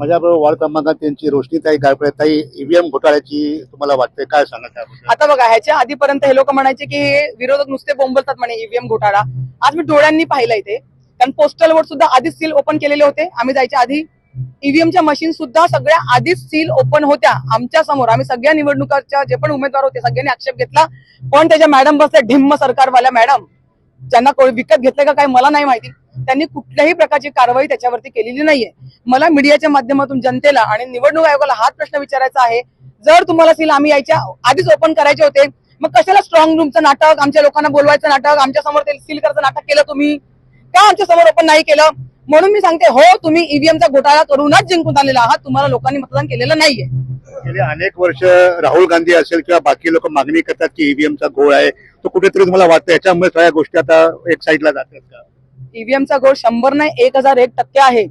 माझ्याबरोबर वार्ड क्रमांकात त्यांची रोशनीताई गायकवाड ताई ईव्हीएम घोटाळ्याची तुम्हाला वाटते काय सांगा त्याबद्दल? आता बघा ह्याच्या आधीपर्यंत हे लोक म्हणायचे की हे विरोधक नुसते बोंबलतात म्हणे ईव्हीएम घोटाळा. आज मी डोळ्यांनी पाहिलं इथे कारण पोस्टल वोट सुद्धा आधीच सील ओपन केलेले होते. आम्ही जायच्या आधी ईव्हीएमच्या मशीन सुद्धा सगळ्या आधीच सील ओपन होत्या आमच्यासमोर. आम्ही सगळ्या निवडणुकाच्या जे पण उमेदवार होते सगळ्यांनी आक्षेप घेतला. पण त्याच्या मॅडम बसल्या ढिम्म सरकारवाल्या मॅडम ज्यांना कोणी विकत घेतलं का काय मला नाही माहिती. त्यांनी कुठल्याही प्रकारची कारवाई त्याच्यावरती केलेली नाहीये. मला मीडियाच्या माध्यमातून जनतेला आणि निवडणूक आयोगाला हाच प्रश्न विचारायचा आहे. जर तुम्हाला सील आम्ही यायच्या आधीच ओपन करायचे होते मग कशाला स्ट्रॉंग रूमचं नाटक आमच्या लोकांना बोलवायचं नाटक आमच्यासमोर ते सील करायचं नाटक केलं तुम्ही? का आमच्यासमोर ओपन नाही केलं? म्हणून मी सांगते हो तुम्ही ईव्हीएमचा घोटाळा करूनच जिंकून आलेला आहात. तुम्हाला लोकांनी मतदान केलेलं नाहीये. गेले अनेक वर्ष राहुल गांधी असेल किंवा बाकी लोक मागणी करतात की ईव्हीएमचा घोळ आहे तो कुठेतरी तुम्हाला वाटतं याच्यामुळे सगळ्या गोष्टी आता एक साईडला जातात का? ईव्हीएमचा घोळ शंभर नाही एक हजार एक टक्के आहे.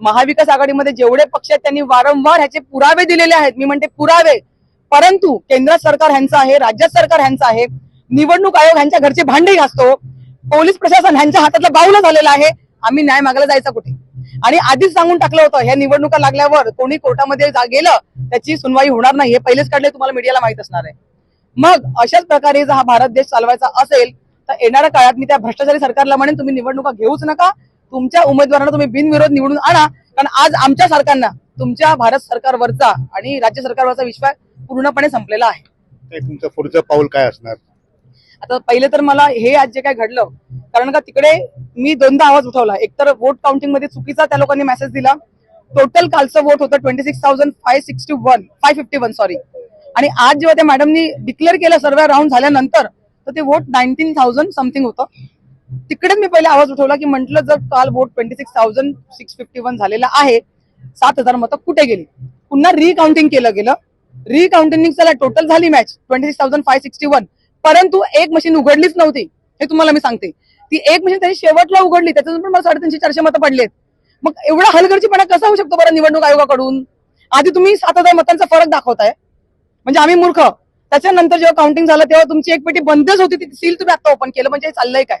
महाविकास आघाडीमध्ये जेवढे पक्ष आहेत त्यांनी वारंवार ह्याचे पुरावे दिलेले आहेत. मी म्हणते पुरावे. परंतु केंद्र सरकार ह्यांचं आहे राज्य सरकार ह्यांचं आहे निवडणूक आयोग ह्यांच्या घरचे भांडे घासतो पोलीस प्रशासन ह्यांच्या हातातलं बाहुलं झालेलं आहे आम्ही न्याय मागायला जायचं कुठे? आणि आधीच सांगून टाकलं होतं ह्या निवडणुका लागल्यावर कोणी कोर्टामध्ये गेलं त्याची सुनवाई होणार नाही हे पहिलेच काढले तुम्हाला मीडियाला माहीत असणार आहे. मग अशाच प्रकारे जर हा भारत देश चालवायचा असेल तर येणाऱ्या काळात मी त्या भ्रष्टाचारी सरकारला म्हणेन तुम्ही निवडणुका घेऊच नका तुमच्या उमेदवारांना तुम्ही बिनविरोध निवडून आणा कारण आज आमच्या सरकारना तुमच्या भारत सरकारवरचा आणि राज्य सरकारवरचा विश्वास पूर्णपणे संपलेला आहे. तुमचं पुढचं पाऊल काय असणार? आता पहिले तर मला हे आज जे काय घडलं कारण का तिकडे मी दोनदा आवाज उठवला. एकतर वोट काउंटिंगमध्ये चुकीचा त्या लोकांनी मेसेज दिला. टोटल कालचं वोट होतं twenty six thousand five sixty one five fifty one sorry आणि आज जेव्हा त्या मॅडमनी डिक्लेअर केलं सर्व राऊंड झाल्यानंतर तर ते वोट नाईन्टीन थाउजंड समथिंग होतं. तिकडे मी पहिले आवाज उठवला की म्हटलं जर काल vote twenty six thousand six fifty one झालेला आहे सात हजार मतं कुठे गेली? पुन्हा रिकाउंटिंग केलं गेलं. रिकाउंटिंग चला टोटल झाली match twenty six thousand five sixty one परंतु एक मशीन उघडलीच नव्हती हे तुम्हाला मी सांगते. ती एक मशीन त्यांनी शेवटला उघडली त्याच्यातून पण मला साडेतीनशे चारशे मतं पडलेत. मग एवढा हलगर्जीपणा कसा होऊ शकतो बरं निवडणूक आयोगाकडून? आधी तुम्ही सात हजार मतांचा फरक दाखवताय. म्हणजे आम्ही मूर्ख. त्याच्यानंतर जेव्हा काउंटिंग झालं तेव्हा तुमची एक पेटी बंदच होती ती सील तुम्ही आता ओपन केलं म्हणजे हे चाललंय काय?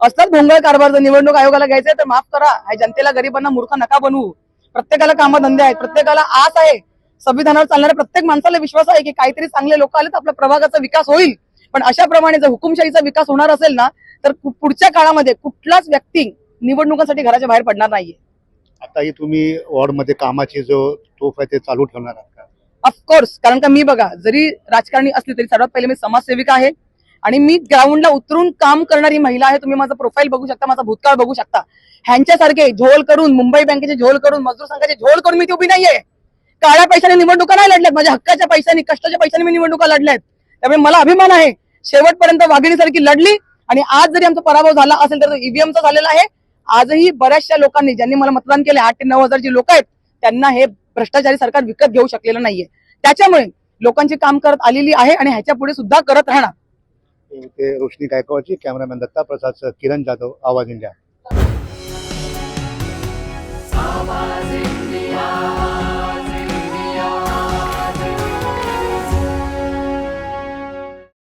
असतात भोंगळ कारभार जर निवडणूक आयोगाला घ्यायचंय तर माफ करा. जनतेला गरिबांना मूर्ख नका बनवू. प्रत्येकाला कामधंदे आहेत प्रत्येकाला आस आहे. संविधानावर चालणाऱ्या प्रत्येक माणसाला विश्वास आहे की काहीतरी चांगले लोक आले तर आपल्या प्रभागाचा विकास होईल. पण अशा प्रमाणे जर हुकुमशाहीचा विकास होणार असेल ना तर पुढच्या काळामध्ये कुठलाच व्यक्ती निवडणुकांसाठी घराच्या बाहेर पडणार नाहीये. आता ही तुम्ही वॉर्डमध्ये कामाची जो तोफ आहे ते चालू ठेवणार आहात का? ऑफकोर्स कारण का मी बघा जरी राजकारणी असली तरी सर्वात पहिले मी समाजसेविका आहे. आणि मी ग्राउंडला उतरून काम करणारी महिला आहे तुम्ही माझं प्रोफाईल बघू शकता माझा भूतकाळ बघू शकता. ह्यांच्यासारखे झोल करून मुंबई बँकेचे झोल करून मजदूर संघाचे झोल करून मी ती उभी नाहीये. काळ्या पैशाने निवडणुका नाही लढल्यात माझ्या हक्काच्या पैशाने कष्टाच्या पैशाने मी निवडणुका लढल्यात. त्यामुळे मला अभिमान आहे. शेवटपर्यंत वाघिणीसारखी लढली आणि आज जरी आमचा पराभव झाला असेल तर ईव्हीएमचा झालेला आहे. आजही बऱ्याचशा लोकांनी ज्यांनी मला मतदान केले आठ ते नऊ हजार जे लोक आहेत त्यांना हे भ्रष्टाचारी सरकार विकत घेऊ शकलेलं नाहीये. त्याच्यामुळे लोकांची काम करत आलेली आहे आणि ह्याच्या पुढे सुद्धा करत राहणार. ते रोशनी गायकवाडची कॅमेरामॅन दत्ता प्रसाद किरण जाधव आवाज इंडिया.